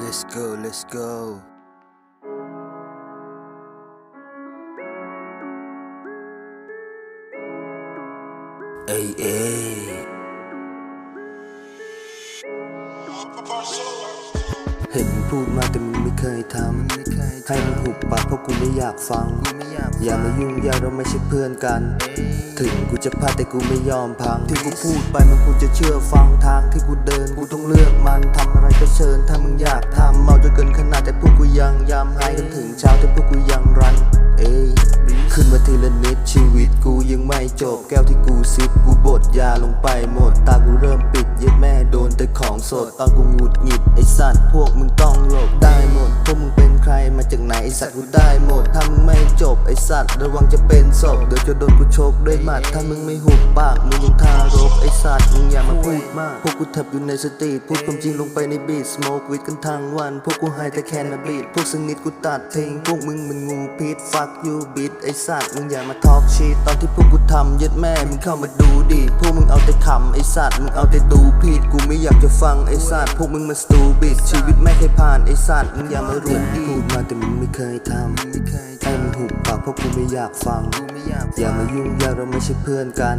let's go let's go เอ้ยเอ้ยเห็นมึงพูดมาแต่มึงไม่เคยทำให้มันหุบปากเพราะกูไม่อยากฟัง อย่ามายุ่งยากเราไม่ใช่เพื่อนกัน ถึงกูจะพลาดแต่กูไม่ยอมพัง ที่กูพูดไปมันกูจะเชื่อฟังทางที่กูเดินกูต้องเลือกมันทำอะไรก็เชิญถ้ามึง อยากทำเมาจนเกินขนาดแต่พวกกูยังยามหายกันถึงเช้าแต่พวกกูยังรัน เอ้ยขึ้นมาทีละนิดชีวิตกูยังไม่จบแก้วที่กูซิปกูบดยาลงไปหมด ตากูเริ่มปิดเย็ดแม่โดนแต่ของสดตอนกูหงุดหงิดไอสัตว์พวกมึงต้องหลบได้หมดพวกมึงเป็นใครมาจากไหนไอสัตว์กูได้หมดถ้ามึงไม่จบไอสัตว์ระวังจะเป็นศพเดี๋ยวจะโดนกูชกด้วยหมัดถ้ามึงไม่หุบปากมึงยังทารก พูดมาก พวกกูทับอยู่ในสตรีทพูดความจริงลงไปในบีทสโมกวิดกันทั้งวัน พวกกูไฮแต่แค่นาบีทพวกสนิทกูตัดทิ้ง พวกมึงมันงูพิษฟักยูบิดไอสัตว์มึงอย่ามาทอกชีตตอนที่พวกกูทำยัดแม่มึงเข้ามาดูดิ พวกมึงเอาแต่ขำไอสัตว์มึงเอาแต่ดูผิดกูไม่อยากจะฟังไอสัตว์พวกมึงมันสตูบิดชีวิตไม่เคยผ่านไอสัตว์มึงอย่ามารู้ดีพูดมาแต่มึงไม่เคยทำให้มึงหุบปากเพราะกูไม่อยากฟังอย่ามายุ่งอย่าเราไม่ใช่เพื่อนกัน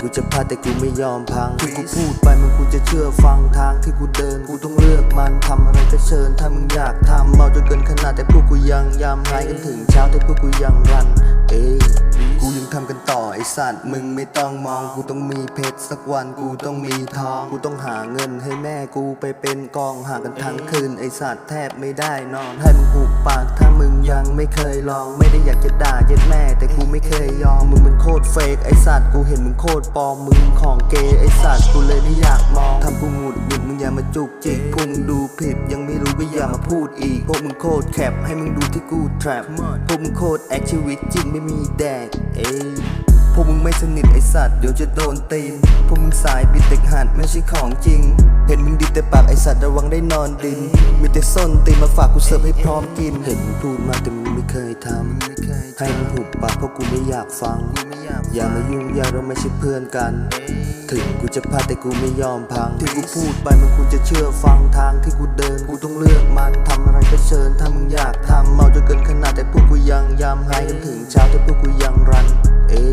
กูจะพลาดแต่กูไม่ยอมพังที่กูพูดไปมันกูจะเชื่อฟังทางที่กูเดินกูต้องเลือกมันทำอะไร ก็เชิญถ้ามึงอยากทำเมาจนเกินขนาดแต่พวกกูยังยามหายกันถึงเช้าแต่พวกกูยังรัน เอ้ยกูยังทำกันต่อไอสัตว์มึงไม่ต้องมองกูต้องมีเพชรสักวันกูต้องมีทอง กูต้องหาเงินให้แม่กูไปเป็นกองหากันทั้งคืนไอสัตว์แทบไม่ได้นอนให้มึงหุบปากถ้ามึงยังไม่เคยลองไม่ได้อยากจะด่าเย็ดแม่ แต่กูไม่เคยยอมมึงมันโคตรเฟกไอสัตว์กูเห็นมึงโคตรปลอมมึงของเกย์ไอสัตว์กูเลยไม่อยากมองทำกูหงุดหงิดมึงอย่ามาจุกจิกพวกมึงดูผิดยังไม่รู้ก็อย่ามาพูดอีก พวกมึงโคตรแคบให้มึงดูที่กูแทรปพวกมึงโคตรแอคชีวิตจริงไม่มีแดกเอ้ยพวกมึงไม่สนิทไอสัตว์เดี๋ยวจะโดนตีน พวกมึงสายบิดเด็กหัดไม่ใช่ของจริง เห็นมึงดีแต่ปากไอสัตว์ระวังได้นอนดิน มีแต่ส้นตีนมาฝากกูเสิร์ฟให้พร้อมกิน เห็นมึงพูดมาแต่มึงไม่เคยทำให้มึงหุบปากเพราะกูไม่อยากฟัง อย่ามายุ่งอย่าเราไม่ใช่เพื่อนกัน ถึงกูจะพลาดแต่กูไม่ยอมพัง ที่กูพูดไปมันคุณจะเชื่อฟังทางที่กูเดินกูต้องเลือกมันทำอะไรก็เชิญถ้ามึงอยากทำเมาจนเกินขนาดแต่พวกกูยังยามหายกันถึงเช้าแต่พวกกูยังรัน เอ้